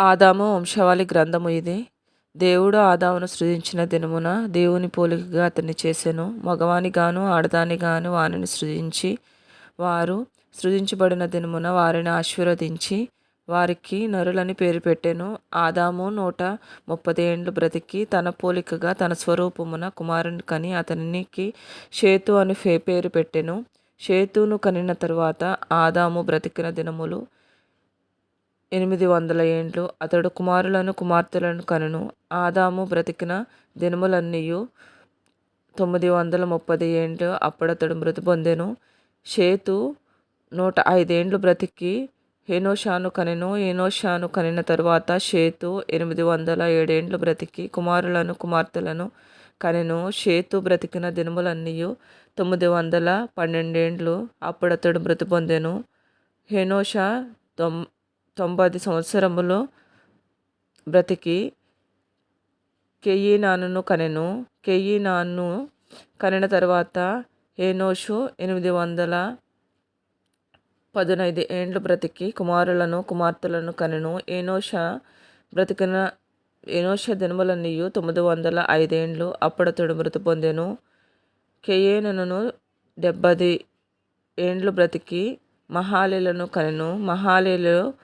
ఆదాము వంశవాళి గ్రంథము ఇది. దేవుడు ఆదామును సృజించిన దినమున దేవుని పోలికగా అతన్ని చేసెను. మగవాని గాను ఆడదాని గాను వానిని సృజించి వారు సృజించబడిన దినమున వారిని ఆశీర్వదించి వారికి నరులని పేరు పెట్టెను. ఆదాము నూట ముప్పది ఏండ్లు బ్రతికి తన పోలికగా తన స్వరూపమున కుమారుని కని అతనికి షేతు అని పేరు పెట్టెను. షేతును కనిన తరువాత ఆదాము బ్రతికిన దినములు ఎనిమిది వందల ఏండ్లు. అతడు కుమారులను కుమార్తెలను కనును. ఆదాము బ్రతికిన దినములన్నీయు తొమ్మిది వందల ముప్పది ఏండ్లు. అప్పుడతడు మృతి పొందెను. షేతు నూట ఐదేండ్లు బ్రతికి హేనోషాను కనెను. హేనోషాను కనిన తరువాత షేతు ఎనిమిది వందల ఏడేండ్లు బ్రతికి కుమారులను కుమార్తెలను కనెను. షేతు బ్రతికిన దినములన్నీయు తొమ్మిది వందల పన్నెండేండ్లు. అప్పుడతడు మృతి పొందెను. హెనోషా తొమ్ తొంభై సంవత్సరములు బ్రతికి కెయ్యినానును కనెను. కెయ్యినాను కనిన తర్వాత హేనోషు ఎనిమిది వందల పదునైదు ఏండ్లు బ్రతికి కుమారులను కుమార్తెలను కనెను. ఏనోష బ్రతికిన ఏనోష దినములన్నీయు తొమ్మిది వందల ఐదేండ్లు అప్పుడతడు మృతి పొందెను. కెయేనను డెబ్బది ఏండ్లు బ్రతికి మహాలీలను కనెను. మహాలీలు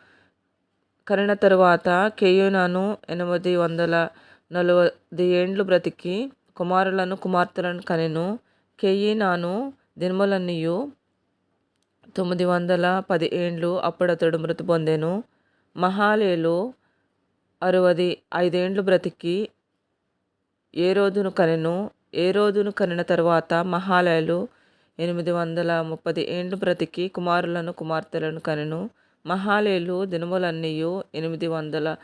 కనిన తరువాత కేయోనాను ఎనిమిది వందల నలభై ఏండ్లు బ్రతికి కుమారులను కుమార్తెలను కనెను. కేయినాను దినములన్నీయు తొమ్మిది వందల పది ఏండ్లు అప్పుడతడు మృతి పొందెను. మహాలేలు అరవది ఐదేండ్లు బ్రతికి ఏ రోజును కనెను. ఏ రోజును కనిన తరువాత మహాలయలు ఎనిమిది వందల ముప్పది ఏండ్లు బ్రతికి కుమారులను కుమార్తెలను కనెను. మహాలేలు దినములన్నీయు ఎనిమిది వందల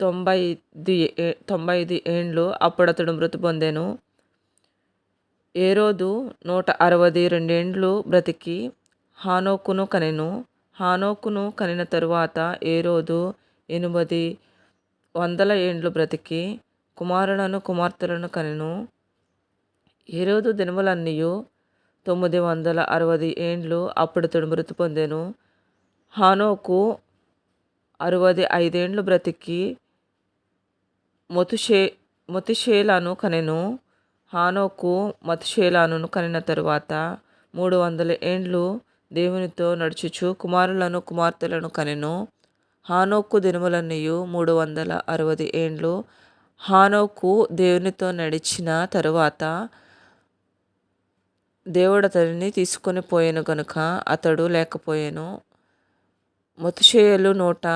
తొంభై ఐదు తొంభై ఐదు ఏండ్లు అప్పుడతడు మృతి పొందెను. ఏరోదు నూట అరవై రెండేండ్లు బ్రతికి హానోకును కనెను. హానోకును కనిన తరువాత ఏరోదు ఎనిమిది వందల ఏండ్లు బ్రతికి కుమారులను కుమార్తెలను కనెను. ఏరోదు దినములన్నీయు తొమ్మిది వందల అరవై ఏండ్లు అప్పుడతడు మృతి పొందెను. హానోకు అరవై ఐదేండ్లు బ్రతికి మొతుషే మొతిషేలాను కనెను. హానోకు మతుషేలాను కనిన తరువాత మూడు వందల ఏండ్లు దేవునితో నడుచుచు కుమారులను కుమార్తెలను కనెను. హానోకు దినములన్నయు మూడు వందల అరవై ఏండ్లు. హానోకు దేవునితో నడిచిన తరువాత దేవుడు తీసుకొని పోయాను గనుక అతడు లేకపోయాను. మొతుషేయలు నూట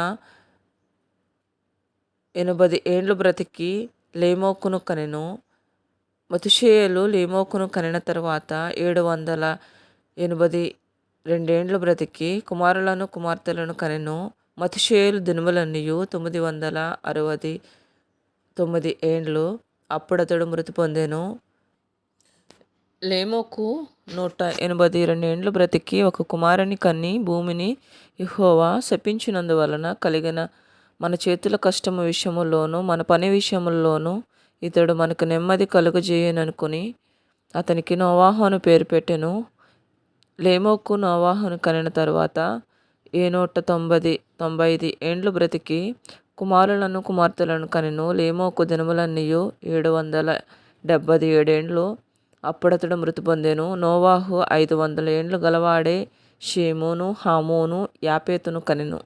ఎనభై ఏండ్లు బ్రతికి లేమోకును కనెను మతుషేయలు లేమోకును కనిన తర్వాత ఏడు వందల ఎనభై రెండేండ్లు బ్రతికి కుమారులను కుమార్తెలను కనెను. మతుషేయులు దినుములన్నీయు తొమ్మిది వందల అరవై తొమ్మిది ఏండ్లు. అప్పుడతడు మృతి పొందెను. లేమోకు నూట ఎనభై రెండేండ్లు బ్రతికి ఒక కుమారుని కన్ని భూమిని ఇహోవా శపించినందువలన కలిగిన మన చేతుల కష్టము విషయంలోనూ మన పని విషయముల్లోనూ ఇతడు మనకు నెమ్మది కలుగజేయననుకుని అతనికి నోవాహు పేరు పెట్టెను. లేమోకు నోవాహును కనిన తర్వాత ఏ నూట తొంభై తొంభై ఐదు ఏండ్లు బ్రతికి కుమారులను కుమార్తెలను కనెను. లేమోకు దినములన్నీయు ఏడు వందల డెబ్బది ఏడేండ్లు అప్పుడతడు మృతి పొందెను. నోవాహు ఐదు వందల ఏండ్లు గలవాడే షేమును హామోను యాపేతును కనెను.